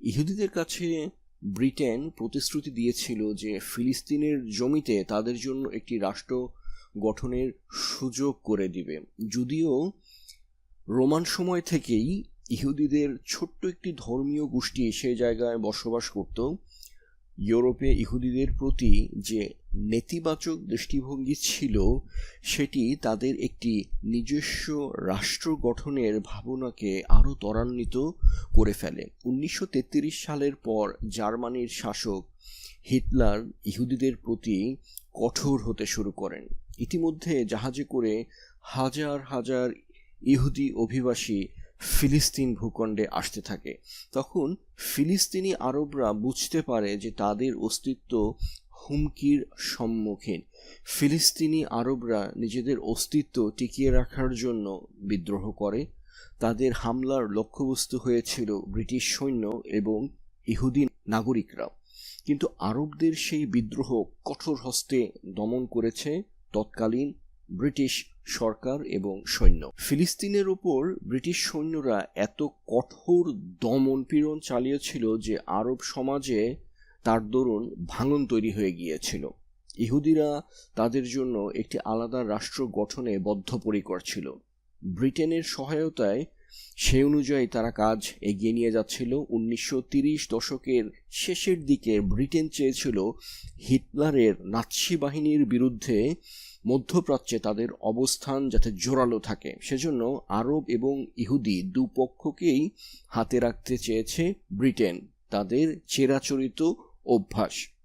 ইহুদিদের কাছে ব্রিটেন প্রতিশ্রুতি দিয়েছিল যে ফিলিস্তিনের জমিতে তাদের জন্য একটি রাষ্ট্র গঠনের সুযোগ করে দিবে। যদিও রোমান সময় থেকেই ইহুদিদের ছোট্ট একটি ধর্মীয় গোষ্ঠী সেই জায়গায় বসবাস করত। ইউরোপে ইহুদিদের প্রতি যে নেতিবাচক দৃষ্টিভঙ্গি ছিল, সেটি তাদের একটি নিজস্ব রাষ্ট্র গঠনের ভাবনাকে আরও ত্বরান্বিত করে ফেলে। উনিশশো তেত্রিশ সালের পর জার্মানির শাসক হিটলার ইহুদিদের প্রতি কঠোর হতে শুরু করেন। ইতিমধ্যে জাহাজে করে হাজার হাজার ইহুদি অভিবাসী ফিলিস্তিন ভূখণ্ডে আসতে থাকে। তখন ফিলিস্তিনি আরবরা বুঝতে পারে যে তাদের অস্তিত্ব হুমকির সম্মুখীন। ফিলিস্তিনি আরবরা নিজেদের অস্তিত্ব টিকিয়ে রাখার জন্য বিদ্রোহ করে। তাদের হামলার লক্ষ্যবস্তু হয়েছিল ব্রিটিশ সৈন্য এবং ইহুদি নাগরিকরা। কিন্তু আরবদের সেই বিদ্রোহ কঠোর হস্তে দমন করেছে। তৎকালীন ব্রিটিশ সরকার এবং সৈন্য। ফিলিস্তিনের উপর ব্রিটিশ সৈন্যরা এত কঠোর দমন পীড়ন চালিয়েছিল যে আরব সমাজে তার দরুন ভাঙন তৈরি হয়ে গিয়েছিল। ইহুদিরা তাদের জন্য একটি আলাদা রাষ্ট্র গঠনে বদ্ধপরিকর ছিল। ব্রিটেনের সহায়তায় সেই অনুযায়ী তারা কাজ এগিয়ে নিয়ে যাচ্ছিল। উনিশশো দশকের শেষের দিকে ব্রিটেন চেয়েছিল হিটলারের নাৎসি বাহিনীর বিরুদ্ধে মধ্যপ্রাচ্যে তাদের অবস্থান যাতে জোরালো থাকে। সেজন্য আরব এবং ইহুদি দুপক্ষকেই হাতে রাখতে চেয়েছে ব্রিটেন, তাদের চেরাচরিত অভ্যাস।